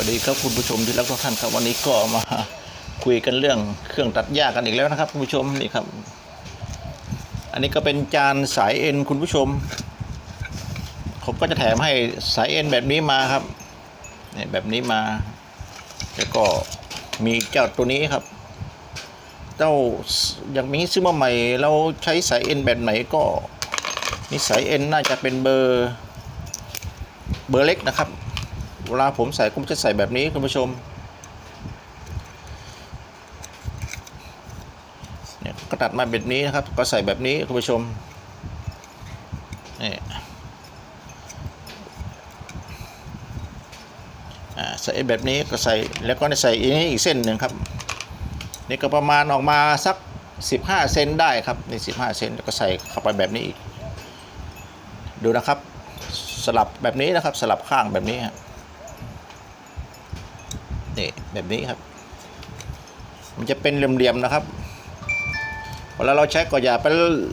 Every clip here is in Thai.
วัสดีครับคุณผู้ชมที่รักทุกท่านครับวันนี้ก็มาคุยกันเรื่องเครื่องตัดหญ้ากันอีกแล้วนะครับคุณผู้ชมนี่ครับ อันนี้ก็เป็นจานสายเอ็นคุณผู้ชมผมก็จะแถมให้สายเอ็นแบบนี้มาครับเนี่ยแบบนี้มาแล้วก็มีเจ้าตัวนี้ครับ เจ้าอย่างนี้ซื้อมาใหม่ เราใช้สายเอ็นแบบไหนก็นี่สายเอ็นน่าจะเป็นเบอร์ เบอร์เล็กนะครับ เวลาผมใส่ผมจะใส่แบบนี้คุณผู้ชมเนี่ยก็ตัดมาแบบนี้นะครับ ก็ใส่แบบนี้คุณผู้ชมนี่อ่าใส่แบบนี้ก็ใส่แล้วก็ใส่อีกนี้อีกเส้นหนึ่งครับนี่ก็ประมาณออกมาสัก 15 เซนได้ครับนี่15 เซนแล้วก็ใส่เข้าไปแบบนี้อีก ดูนะครับ สลับแบบนี้นะครับ สลับข้างแบบนี้ฮะนี่ แบบนี้ครับ มันจะเป็นเหลี่ยมๆนะครับเวลาเราใช้ก็อย่าไป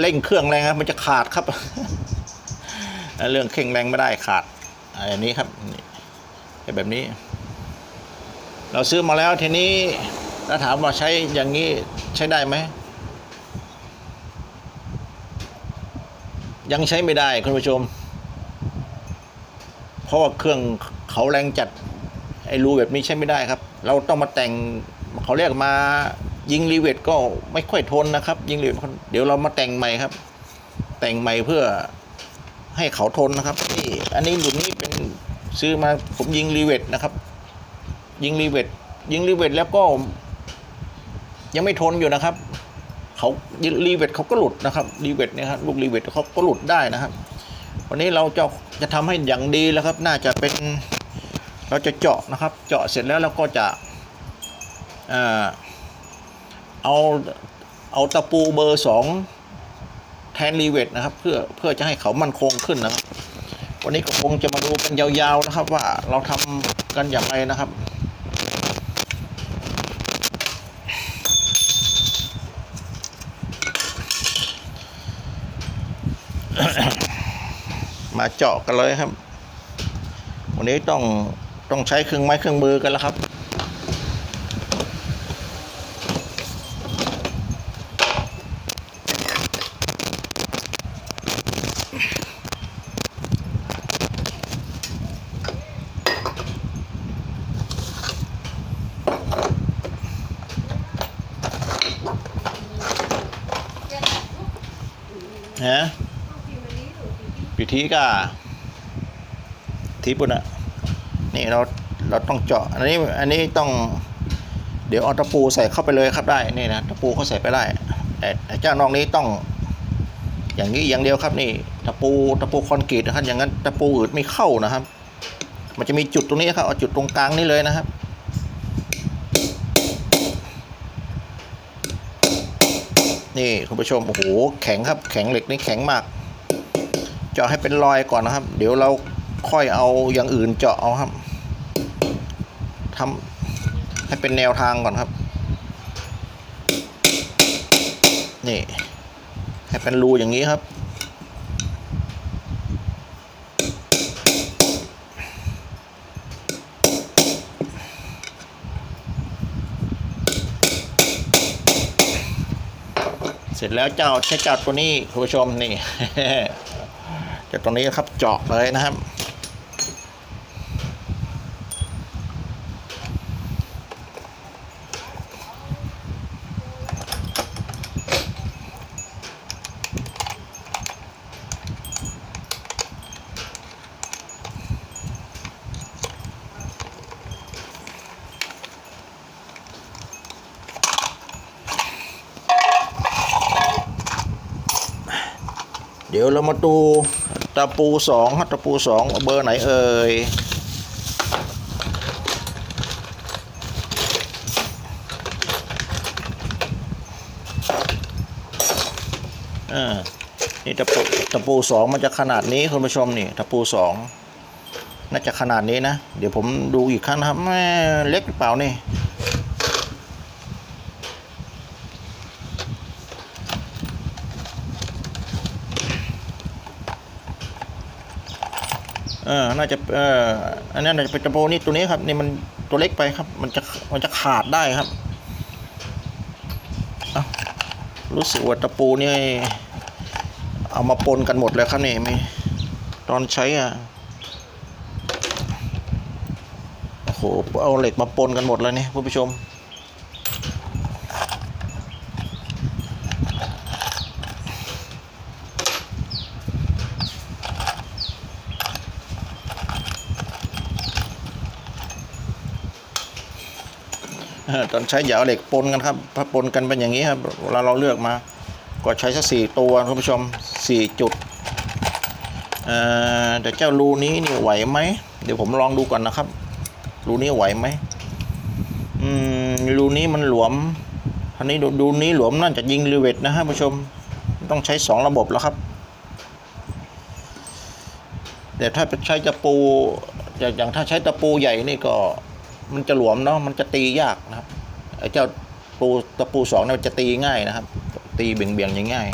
เร่งเครื่องแรงครับ มันจะขาดครับ เรื่องเข่งแรงไม่ได้ขาดอันนี้ครับแบบนี้ เราซื้อมาแล้วทีนี้ถ้าถามว่าใช้อย่างนี้ใช้ได้ไหมยังใช้ไม่ได้คุณผู้ชม เพราะว่าเครื่องเขาแรงจัด ไอ้รูแบบนี้ใช้ไม่ได้ครับ เราต้องมาแต่งเขาเรียกมายิงรีเวทก็ไม่ค่อยทนนะครับ ยิงรีเวทเดี๋ยวเรามาแต่งใหม่ครับ แต่งใหม่เพื่อให้เขาทนนะครับนี่อันนี้รุ่นนี้เป็นซื้อมาผมยิงรีเวทนะครับ ยิงรีเวทยิงรีเวทแล้วก็ ยังไม่ทนอยู่นะครับเขารีเวทเขาก็หลุดนะครับรีเวทเนี่ยครับลูกรีเวทเขาก็หลุดได้นะครับ วันนี้เราจะจะทำให้อย่างดีแล้วครับ น่าจะเป็น เราจะเจาะนะครับ เจาะเสร็จแล้วเราก็จะเอาเอาตะปูเบอร์สองแทนรีเวทนะครับ เพื่อเพื่อจะให้เขามั่นคงขึ้นนะครับ วันนี้ก็คงจะมาดูกันยาวๆนะครับ ว่าเราทำกันอย่างไรนะครับมาเจาะกันเลยครับ วันนี้ต้อง ต้องใช้เครื่องไม้เครื่องมือกันแล้วครับ ฮะพิธีก็ทีปุ่นอะ นี่เราเราต้องเจาะอันนี้อันนี้ต้องเดี๋ยวเอาตะปูใส่เข้าไปเลยครับได้นี่นะตะปูเขาใส่ไปได้แต่เจ้านอกนี้ต้อง อย่างนี้อย่างเดียวครับนี่ตะปูตะปูคอนกรีตนะครับอย่างนั้นตะปูอื่นไม่เข้านะครับ มันจะมีจุดตรงนี้ครับเอาจุดตรงกลางนี่เลยนะครับนี่คุณผู้ชมโอ้โหแข็งครับแข็งเหล็กนี่แข็งมาก เจาะให้เป็นรอยก่อนนะครับ เดี๋ยวเราค่อยเอาอย่างอื่นเจาะเอาครับ ทำให้เป็นแนวทางก่อนครับ นี่ให้เป็นรูอย่างนี้ครับ เสร็จแล้วเจ้าใช้เจ้าตัวนี้คุณผู้ชมนี่จ้าตัวนี้ครับเจาะเลยนะครับ เดี๋ยวเรามาดูตะปูสองครับตะปูสองเบอร์ไหนเอ่ยอ่านี่ตะปูตะปูสองมันจะขนาดนี้คุณผู้ชมนี่ตะปูสองน่าจะขนาดนี้นะ เดี๋ยวผมดูอีกครั้งนะครับแม่เล็กหรือเปล่านี่ เออน่าจะเอออันนั้นน่าจะเป็นตะปูนี่ตัวนี้ครับนี่มันตัวเล็กไปครับ มันจะมันจะขาดได้ครับเอ้ารู้สึกว่าตะปูนี่เอามาปนกันหมดเลยครับนี่ไม่ตอนใช้อะโอ้โหเอาเหล็กมาปนกันหมดเลยนี่ผู้ชม ตอนใช้อย่าเอเหล็กปนกันครับปนกันเป็นอย่างนี้ครับเวลาเราเลือกมา ก็ใช้สักสี่ตัวคุณผู้ชมสี่จุดเอ่อแต่เจ้ารูนี้นี่ไหวไหมเดี๋ยวผมลองดูก่อนนะครับ รูนี้ไหวไหมอืมรูนี้มันหลวมอันนี้ดูดูนี้หลวมน่าจะยิงรีเวทนะฮะผู้ชมต้องใช้สองระบบแล้วครับแต่ถ้าใช้ตะปูอย่างถ้าใช้ตะปูใหญ่นี่ก็ มันจะหลวมเนาะมันจะตียากนะครับไอ้เจ้าปูตะปูสองเนี่ยมันจะตีง่ายนะครับ ตีเบี่ยงเบี่ยงง่าย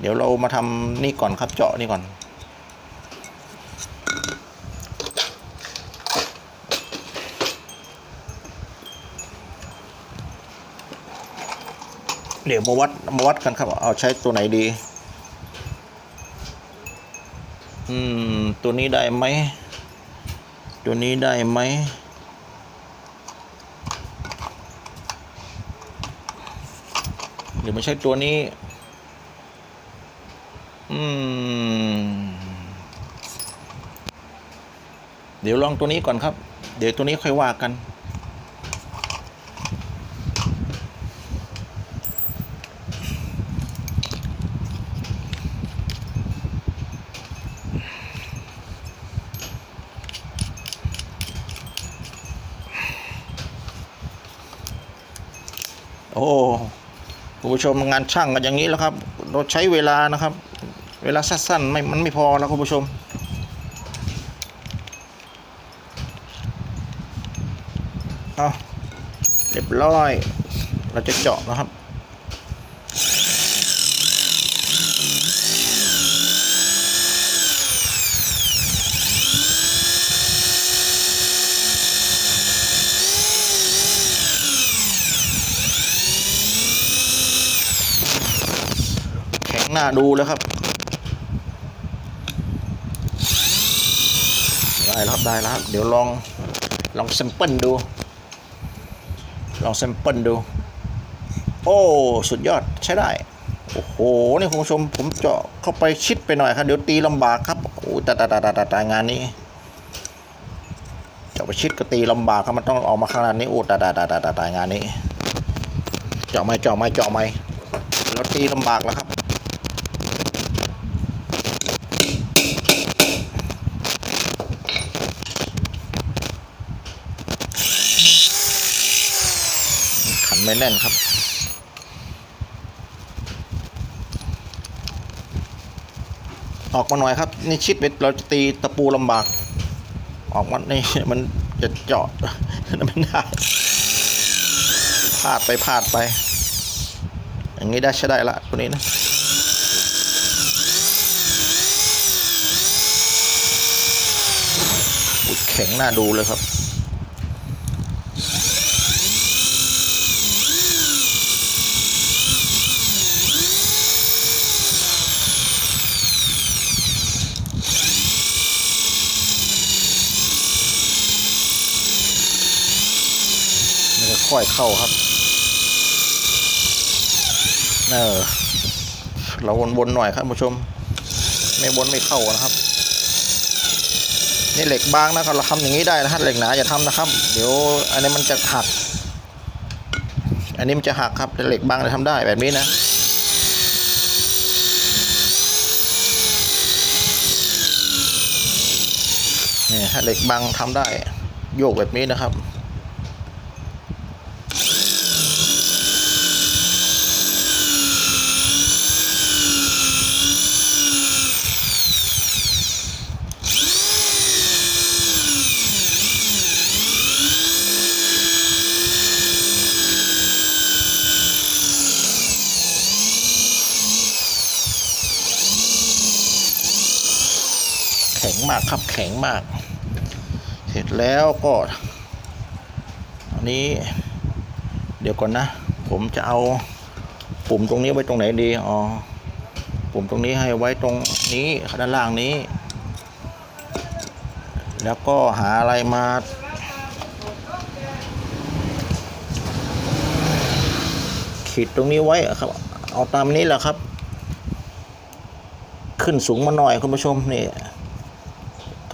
เดี๋ยวเรามาทำนี่ก่อนครับเจาะนี่ก่อนเดี๋ยวมาวัดมาวัดกันครับ เอาใช้ตัวไหนดี อืม ตัวนี้ได้ไหม ตัวนี้ได้ไหม หรือไม่ใช่ตัวนี้ อืม เดี๋ยวลองตัวนี้ก่อนครับ เดี๋ยวตัวนี้ค่อยว่ากัน โอ้คุณผู้ ชมงานช่างกันอย่างนี้แล้วครับ เราใช้เวลานะครับ เวลาสั้นๆไม่มันไม่พอแล้วคุณผู้ชมเอาเรียบร้อย เราจะเจาะนะครับ น้าดูแล้วครับ ได้แล้วครับได้แล้วครับ เดี๋ยวลองลองแซมเปิลดู ลองแซมเปิลดู โอ้ สุดยอดใช้ได้ โอ้โห นี่คุณผู้ชมผมเจาะเข้าไปชิดไปหน่อยครับ เดี๋ยวตีลำบากครับ โอ้ตาตาตาตาตาตางานนี้เจาะไปชิดก็ตีลำบากครับ มันต้องออกมาขนาดนี้ โอ้ตาตาตาตาตายตายงานนี้ เจาะไม่เจาะไม่เจาะไม่แล้วตีลำบากแล้วครับ ไม่แน่นครับ ออกมาหน่อยครับ นี่ชิดเราจะตีตะปูลำบาก ออกมานี่มันจะเจาะไม่ได้พลาดไปพลาดไป อย่างนี้ได้ใช้ได้ละตัวนี้นะแข็งน่าดูเลยครับ ค่อยเข้าครับ เออ เราวนๆหน่อยครับผู้ชม ไม่วนไม่เข้านะครับ นี่เหล็กบางนะครับเราทำอย่างนี้ได้นะครับเหล็กหนาอย่าทำนะครับ เดี๋ยวอันนี้มันจะหัก อันนี้มันจะหักครับเหล็กบางเราทำได้แบบนี้นะนี่ถ้าเหล็กบางทำได้โยกแบบนี้นะครับ ข็งมากครับแข็งมาก เสร็จแล้วก็อันนี้ เดี๋ยวก่อนนะ ผมจะเอาปุ่มตรงนี้ไว้ตรงไหนดีอ๋อปุ่มตรงนี้ให้ไว้ตรงนี้ด้านล่างนี้ แล้วก็หาอะไรมาขีดตรงนี้ไว้ครับ เอาตามนี้แหละครับ ขึ้นสูงมาหน่อยคุณผู้ชมนี่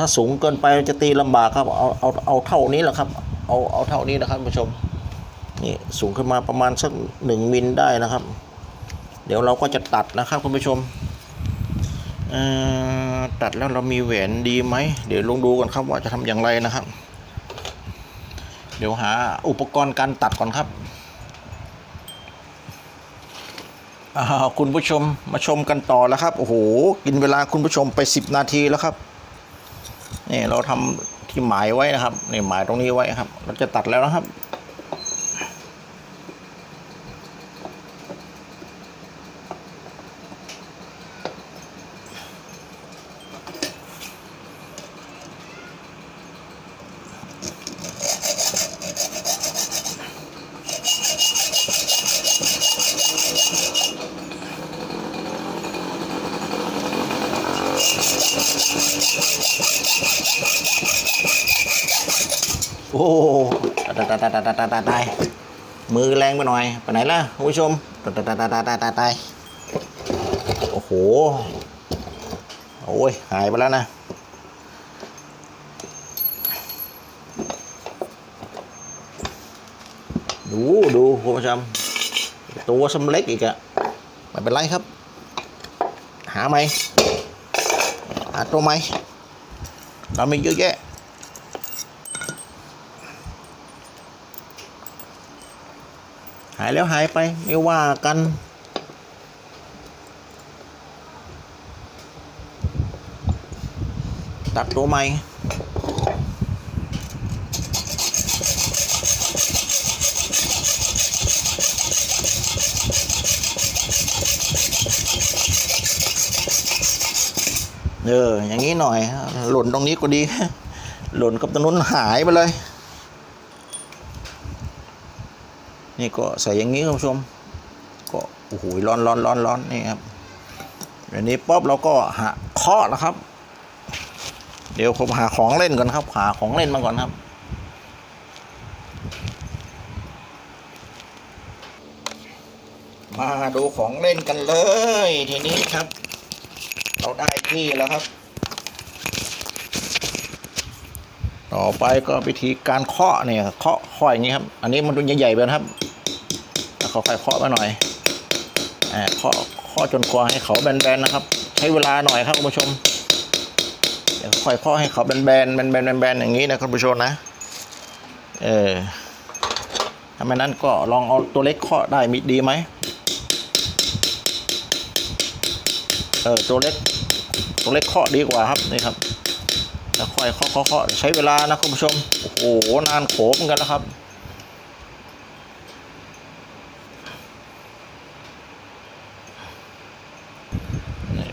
ถ้าสูงเกินไปจะตีลำบากครับ เอาเอาเอาเท่านี้แหละครับ เอาเอาเท่านี้นะครับผู้ชม นี่สูงขึ้นมาประมาณสักหนึ่งมิลได้นะครับ เดี๋ยวเราก็จะตัดนะครับคุณผู้ชมตัดแล้วเรามีแหวนดีไหม เดี๋ยวลองดูก่อนครับว่าจะทำอย่างไรนะครับ เดี๋ยวหาอุปกรณ์การตัดก่อนครับคุณผู้ชมมาชมกันต่อแล้วครับ โอ้โห กินเวลาคุณผู้ชมไป 10 นาทีแล้วครับ นี่เราทำที่หมายไว้นะครับนี่หมายตรงนี้ไว้ครับ เราจะตัดแล้วนะครับ โอ้ตายตายตายตายตายตมือแรงไปหน่อย ไปไหนล่ะคุณผู้ชมตายตายตายตายตายตายตายโอ้โห โอ้ย หายไปแล้วนะ ดูดูคุณผู้ชมตัวสำเล็กอีกอะไม่เป็นไรครับ หาไหมหาตัวไหมเรามีเยอะแยะ หายแล้วหายไปไม่ว่ากัน ตัดตัวใหม่เอออย่างนี้หน่อย หล่นตรงนี้ก็ดี หล่นกับตรงนู้นหายไปเลย นี่ก็ใส่อย่างนี้คุณผู้ชม ก็โอ้โหร้อนร้อนร้อนร้อนนี่ครับเดี๋ยวนี้ป๊อบเราก็หาเคาะนะครับ เดี๋ยวผมหาของเล่นก่อนครับ หาของเล่นมาก่อนครับมาดูของเล่นกันเลยทีนี้ครับ เราได้ที่แล้วครับ ต่อไปก็วิธีการเคาะเนี่ยเคาะค่อยอย่างนี้ครับ อันนี้มันตัวใหญ่ๆไปนะครับแล้วเขาค่อยเคาะมาหน่อยอ่าเคาะเคาะจนกว่าให้เขาแบนๆนะครับ ใช้เวลาหน่อยครับคุณผู้ชมเดี๋ยวค่อยเคาะให้เขาแบนๆแบนๆแบนๆอย่างนี้นะคุณผู้ชมนะเออถ้าไม่นั้นก็ลองเอาตัวเล็กเคาะได้มีดีไหมเออตัวเล็กตัวเล็กเคาะดีกว่าครับนี่ครับ ค่อยเคาะเคาะเคาะใช้เวลานะคุณผู้ชม โอ้โห นานโขมกันแล้วครับ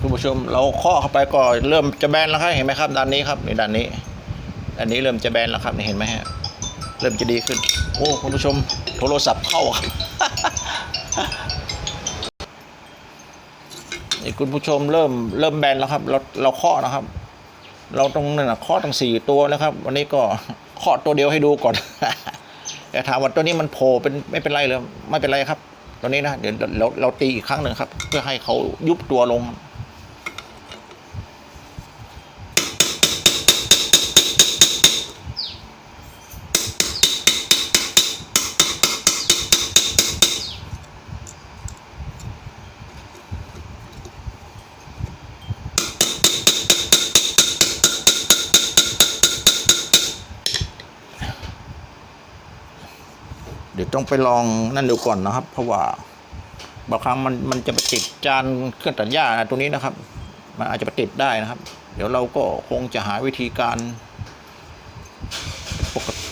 คุณผู้ชมเราเคาะเข้าไปก็เริ่มจะแบนแล้วครับเห็นไหมครับด้านนี้ครับในด้านนี้ด้านนี้เริ่มจะแบนแล้วครับนี่เห็นไหมฮะเริ่มจะดีขึ้น โอ้คุณผู้ชมโทรศัพท์เข้าครับนี่คุณผู้ชมเริ่มเริ่มแบนแล้วครับ เราเราเคาะนะครับ เราตรงนั้นนะข้อตั้งสี่ตัวแล้วครับ วันนี้ก็ข้อตัวเดียวให้ดูก่อนแต่ถามว่าตัวนี้มันโผล่เป็นไม่เป็นไรเลยไม่เป็นไรครับ ตัวนี้นะเดี๋ยวเราเราตีอีกครั้งหนึ่งครับ เพื่อให้เขายุบตัวลง ต้องไปลองนั่นดูก่อนนะครับ เพราะว่าบางครั้งมันมันจะไปติดจานเครื่องตัดหญ้านะตรงนี้นะครับ มันอาจจะไปติดได้นะครับ เดี๋ยวเราก็คงจะหาวิธีการปกติ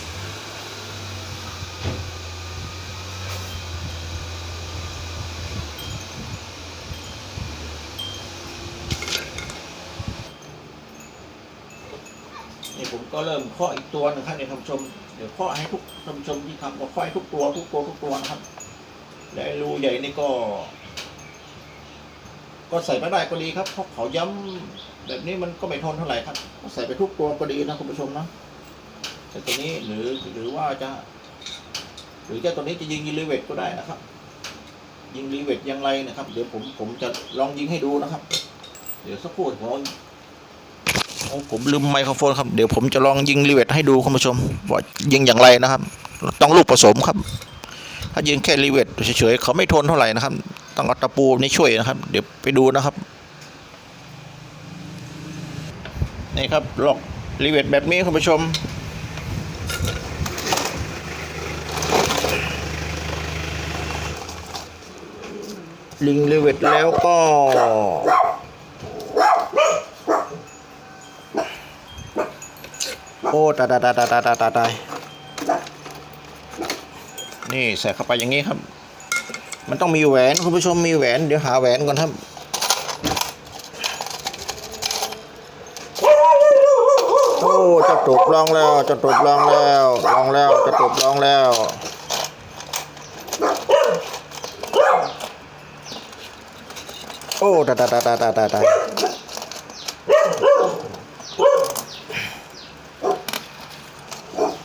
ก็เริ่มเคาะอีกตัวหนึงครับเนี่ยท่านผู้ชม ดี๋ยวเคาะให้ทุกท่านผู้ชมที่ทำก็เคาะให้ทุกตัวทุกตัวทุกตัวนะครับ และรูใหญ่นี่ก็ ก็ใส่ไม่ได้ก็ดีครับเพราะเขาย้ำแบบนี้มันก็ไม่ทนเท่าไหร่ครับก็ใส่ไปทุกตัวก็ดีนะคุณผู้ชมนะแต่ตัวนี้หรือหรือว่าจะ หรือจะตัวนี้จะยิงยิงรีเวทก็ได้นะครับ ยิงรีเวทยังไรนะครับ เดี๋ยวผมผมจะลองยิงให้ดูนะครับ เดี๋ยวสักครู่ผมลองโอ้ ผมลืมไมโครโฟนครับ เดี๋ยวผมจะลองยิงรีเวทให้ดูคุณผู้ชมว่ายิงอย่างไรนะครับ ต้องลูกผสมครับ ถ้ายิงแค่รีเวทเฉยๆเขาไม่ทนเท่าไหร่นะครับ ต้องเอาตะปูนี่ช่วยนะครับ เดี๋ยวไปดูนะครับ นี่ครับลอกรีเวทแบบนี้คุณผู้ชมลิงรีเวทแล้วก็ โอ้ตายตายตายตายตายตายนี่ใส่เข้าไปอย่างนี้ครับ มันต้องมีแหวนคุณผู้ชมมีแหวนเดี๋ยวหาแหวนก่อนครับโอ้จะตบลองแล้วจะตบลองแล้วลองแล้วจะตบลองแล้วโอ้ตายตายตายตายตาย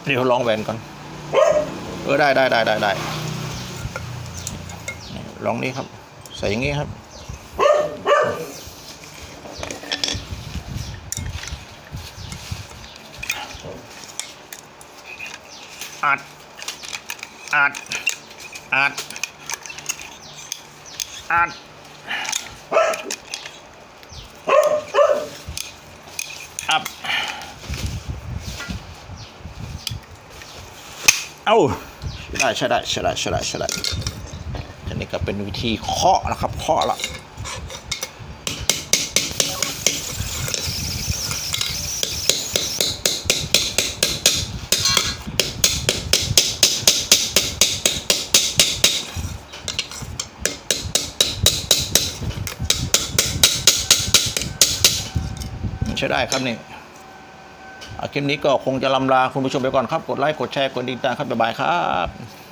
เดี๋ยวลองแหวนก่อน เออได้ได้ได้ได้ได้ลองนี่ครับ ใส่อย่างงี้ครับอัดอัดอัดอัด อับ เอ้าใช่ ได้ใช่ได้ใช่ได้ใช่ได้ใช่ได้อันนี้ก็เป็นวิธีเคาะนะครับเคาะละใช่ได้ครับนี่ คลิปนี้ก็คงจะลำลาคุณผู้ชมไปก่อนครับ กดไลค์ กดแชร์ กดติดตามครับบ๊ายบายครับ